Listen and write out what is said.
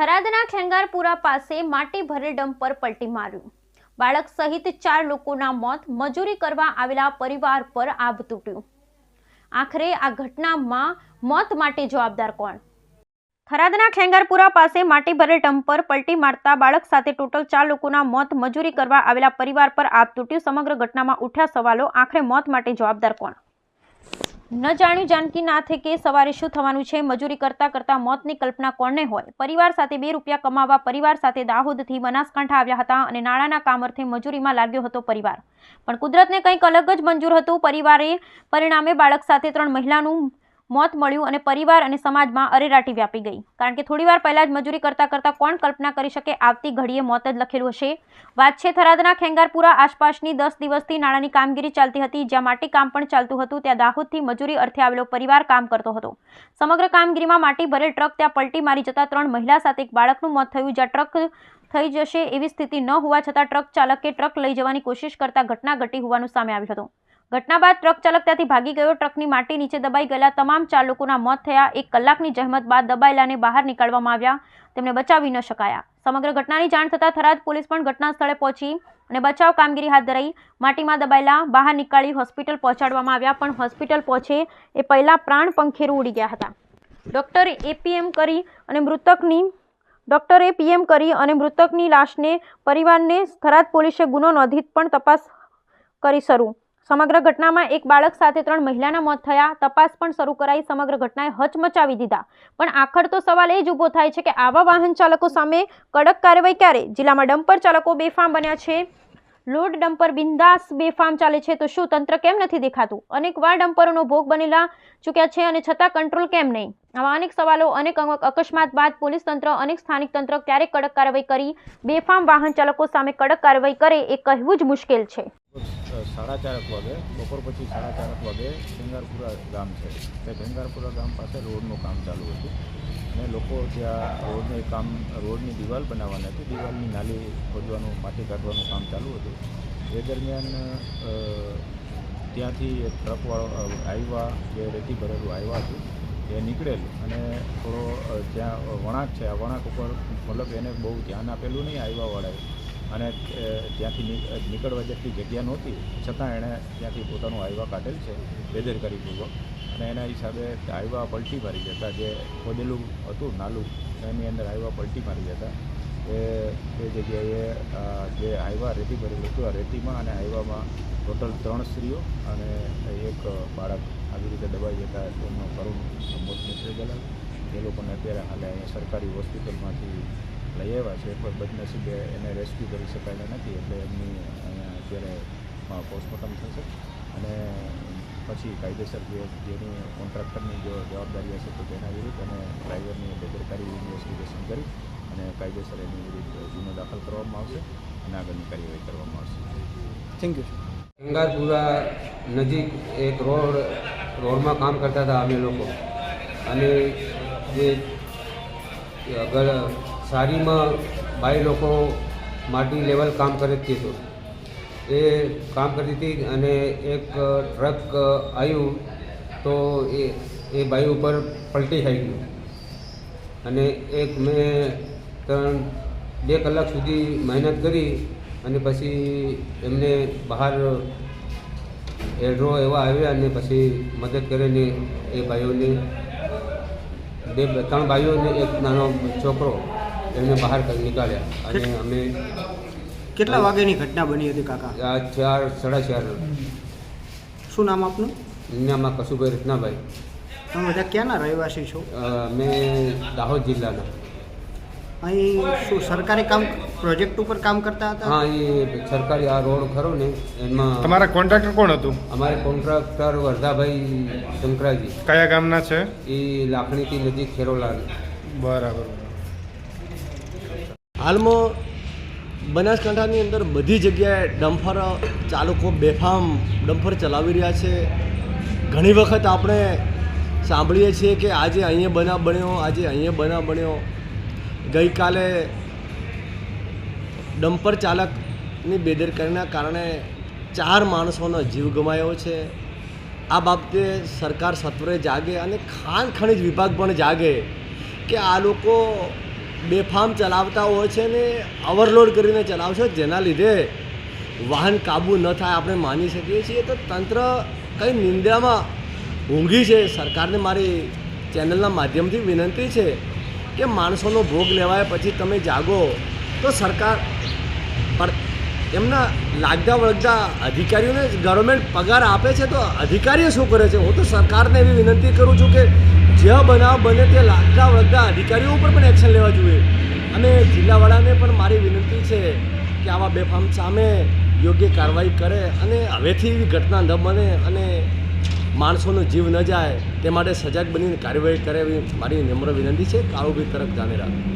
થરાદના ખેંગારપુરા પાસે માટી ભરેલ ડમ્પર પલટી માર્યું. બાળક સહિત ચાર લોકોના મોત મજૂરી કરવા આવેલા પરિવાર પર આભ તૂટ્યું. આખરે આ ઘટનામાં મોત માટે જવાબદાર કોણ? થરાદના ખેંગારપુરા પાસે માટી ભરેલ ડમ્પર પલટી મારતા બાળક સાથે ટોટલ ચાર લોકોના મોત મજૂરી કરવા આવેલા પરિવાર પર આભ તૂટ્યું. સમગ્ર ઘટનામાં ઉઠ્યા સવાલો, આખરે મોત માટે જવાબદાર કોણ? ન જાણ્યું જાનકી નાથે કે સવારે શું થવાનું છે? મજૂરી કરતા કરતા મોતની કલ્પના કોણને હોય? પરિવાર સાથે બે રૂપિયા કમાવા, પરિવાર સાથે દાહોદથી બનાસકાંઠા આવ્યા હતા અને નાણાંના કામર્થે મજૂરીમાં લાગ્યો હતો પરિવાર. પણ કુદરતને કંઈક અલગ જ મંજૂર હતું. પરિવારે પરિણામે બાળક સાથે ત્રણ મહિલાનું મોત મળ્યું અને પરિવાર અને સમાજમાં અરેરાટી વ્યાપી ગઈ. કારણ કે થોડીવાર પહેલાં જ મજૂરી કરતા કરતાં કોણ કલ્પના કરી શકે આવતી ઘડીએ મોત જ લખેલું હશે? વાત છે થરાદના ખેંગારપુરા આસપાસની દસ દિવસથી નાણાંની કામગીરી ચાલતી હતી, જ્યાં માટી કામ પણ ચાલતું હતું, ત્યાં દાહોદથી મજૂરી અર્થે આવેલો પરિવાર કામ કરતો હતો. સમગ્ર કામગીરીમાં માટી ભરેલ ટ્રક ત્યાં પલટી મારી જતા ત્રણ મહિલા સાથે એક બાળકનું મોત થયું, જ્યાં ટ્રક થઈ જશે એવી સ્થિતિ ન હોવા છતાં ટ્રક ચાલકે ટ્રક લઈ જવાની કોશિશ કરતા ઘટના ઘટી હોવાનું સામે આવ્યું હતું. ઘટના બાદ ટ્રક ચાલક ત્યાંથી ભાગી ગયો. ટ્રકની માટી નીચે દબાઈ ગયેલા તમામ ચાર મોત થયા. એક કલાકની જહેમત બાદ દબાયેલાને બહાર નીકાળવામાં આવ્યા. તેમને બચાવી ન શકાયા. સમગ્ર ઘટનાની જાણ થતાં થરાદ પોલીસ પણ ઘટના સ્થળે પહોંચી અને બચાવ કામગીરી હાથ ધરાઈ. માટીમાં દબાયેલા બહાર નીકાળી હોસ્પિટલ પહોંચાડવામાં આવ્યા, પણ હોસ્પિટલ પહોંચે એ પહેલાં પ્રાણ પંખેરું ઉડી ગયા હતા. ડૉક્ટરે એપીએમ કરી અને મૃતકની, ડૉક્ટરે પીએમ કરી અને મૃતકની લાશને પરિવારને થરાદ પોલીસે ગુનો નોંધી પણ તપાસ કરી શરૂ. સમગ્ર ઘટનામાં એક બાળક સાથે ત્રણ મહિલાના મોત થયા. તપાસ પણ શરૂ કરાઈ. સમગ્ર ઘટનાએ હચમચાવી દીધા. પણ આખર તો સવાલ એ જ ઊભો થાય છે કે આવા વાહન ચાલકો સામે કડક કાર્યવાહી ક્યારે? જિલ્લામાં ડમ્પર ચાલકો બેફામ બન્યા છે. લોડ ડમ્પર બિંદાસ બેફામ ચાલે છે, તો શું તંત્ર કેમ નથી દેખાતું? અનેક વાર ડમ્પરોનો ભોગ બનેલા ચૂક્યા છે અને છતાં કંટ્રોલ કેમ નહીં? આવા અનેક સવાલો, અનેક અકસ્માત બાદ પોલીસ તંત્ર, અનેક સ્થાનિક તંત્ર ક્યારે કડક કાર્યવાહી કરી, બેફામ વાહન ચાલકો સામે કડક કાર્યવાહી કરે એ કહેવું જ મુશ્કેલ છે. સાડા ચારક વાગે, બપોર પછી સાડા ચારક વાગે ભેંગારપુરા ગામ છે. તે ભેંગારપુરા ગામ પાસે રોડનું કામ ચાલુ હતું. અને લોકો ત્યાં રોડનું કામ, રોડની દિવાલ બનાવવાની હતી. દિવાલની નાલી ખોદવાનું, માટી કાઢવાનું કામ ચાલુ હતું. એ દરમિયાન ત્યાંથી એક ટ્રકવાળો આવ્યા, જે રેતી ભરેલું આવ્યા હતું, એ નીકળેલું. અને થોડો જ્યાં વણાંક છે. આ વણાંક ઉપર મતલબ એને બહુ ધ્યાન આપેલું નહીં આવ્યાવાળાએ. અને ત્યાંથી નીકળવા જેટલી જગ્યા નહોતી, છતાં એણે ત્યાંથી પોતાનું આવ્યા કાઢેલ છે, બેદરકારીપૂર્વક. અને એના હિસાબે હાઈવા પલટી મારી જતા. જે ખોદેલું હતું, નાલું, એની અંદર હાઈવા પલટી મારી જતા. એ એ જગ્યાએ જે હાઈવા રેતી ભરેલું હતું આ રેતીમાં અને હાઈવામાં ટોટલ ત્રણ સ્ત્રીઓ અને એક બાળક આવી રીતે દબાઈ જતા એમનો કરુણ મોત નીકળી ગયેલા. એ લોકોને અત્યારે હાલે અહીંયા સરકારી હોસ્પિટલમાંથી લઈ આવ્યા છે, પણ બદનસીબે એને રેસ્ક્યુ કરી શકાયેલા નથી. એટલે એમની અહીંયા અત્યારે પોસ્ટમોર્ટમ થશે. અને પછી કાયદેસર જે જેની કોન્ટ્રાક્ટરની જો જવાબદારી હશે તો તેના વિરુદ્ધ અને ડ્રાઈવરની બેદરકારી ઇન્વેસ્ટિગેશન કરી અને કાયદેસર એની વિરુદ્ધ ગુનો દાખલ કરવામાં આવશે અને આગળની કાર્યવાહી કરવામાં આવશે. થેન્ક યુ ગંગારપુરા નજીક એક રોડ રોડમાં કામ કરતા હતા અમે લોકો. અને જે આગળ સારીમાં બાઈ લોકો માટી લેવલ કામ કરે જ હતું એ કામ કરતી હતી અને એક ટ્રક આવ્યું તો એ એ બાઈ ઉપર પલટી થઈ ગયું અને એક મેં ત્રણ, બે કલાક સુધી મહેનત કરી અને પછી એમને બહાર એડ્રો એવા આવ્યા અને પછી મદદ કરીને એ ભાઈઓને બે, ત્રણ ભાઈઓને એક નાનો છોકરો એમને બહાર નીકાળ્યા. અને અમે કેટલા વાગ્યાની ઘટના બની હતી કાકા? આ ચાર સાડા ચાર. શું નામ આપનું? દુનિયામાં કશુભાઈ રત્નાભાઈ. તમે બધા ક્યાંના રહેવાસી છો? મેં દાહોદ જિલ્લાના. અહીં શું સરકારી કામ પ્રોજેક્ટ ઉપર કામ કરતા હતા? હા એ સરકારી આ રોડ ખરો ને એમાં તમારા કોન્ટ્રાક્ટર કોણ હતું? અમારે કોન્ટ્રાક્ટર વરધાભાઈ શંકરાજી. કયા ગામના છે? એ લાખણીથી નજીક ખેરોલા બરાબર. હાલમાં બનાસકાંઠાની અંદર બધી જગ્યાએ ડમ્ફર ચાલકો બેફામ ડમ્ફર ચલાવી રહ્યા છે. ઘણી વખત આપણે સાંભળીએ છીએ કે આજે અહીંયા બનાવ બન્યો, આજે અહીંયા બનાવ બન્યો. ગઈકાલે ડમ્પર ચાલકની બેદરકારીના કારણે ચાર માણસોનો જીવ ગમાયો છે. આ બાબતે સરકાર સત્વરે જાગે અને ખાણ ખનિજ વિભાગ પણ જાગે કે આ લોકો બેફામ ચલાવતા હોય છે ને ઓવરલોડ કરીને ચલાવશો, જેના લીધે વાહન કાબુ ન થાય આપણે માની શકીએ છીએ. તો તંત્ર કઈ નિંદ્રામાં ઊંઘી છે? સરકારને મારી ચેનલના માધ્યમથી વિનંતી છે કે માણસોનો ભોગ લેવાય, પછી તમે જાગો. તો સરકાર પણ એમના લાગતા વળગતા અધિકારીઓને ગવર્મેન્ટ પગાર આપે છે તો અધિકારીઓ શું કરે છે? હું તો સરકારને એવી વિનંતી કરું છું કે જે બનાવ બને તે લાગતા વળગતા અધિકારીઓ ઉપર પણ એક્શન લેવા જોઈએ. અને જિલ્લાવાળાને પણ મારી વિનંતી છે કે આવા બેફામ સામે યોગ્ય કાર્યવાહી કરે અને હવેથી એવી ઘટના ન બને અને માણસોનો જીવ ન જાય તે માટે સજાગ બનીને કાર્યવાહી કરે એવી મારી નમ્ર વિનંતી છે. કાળુભાઈ તરફ જામે રાખો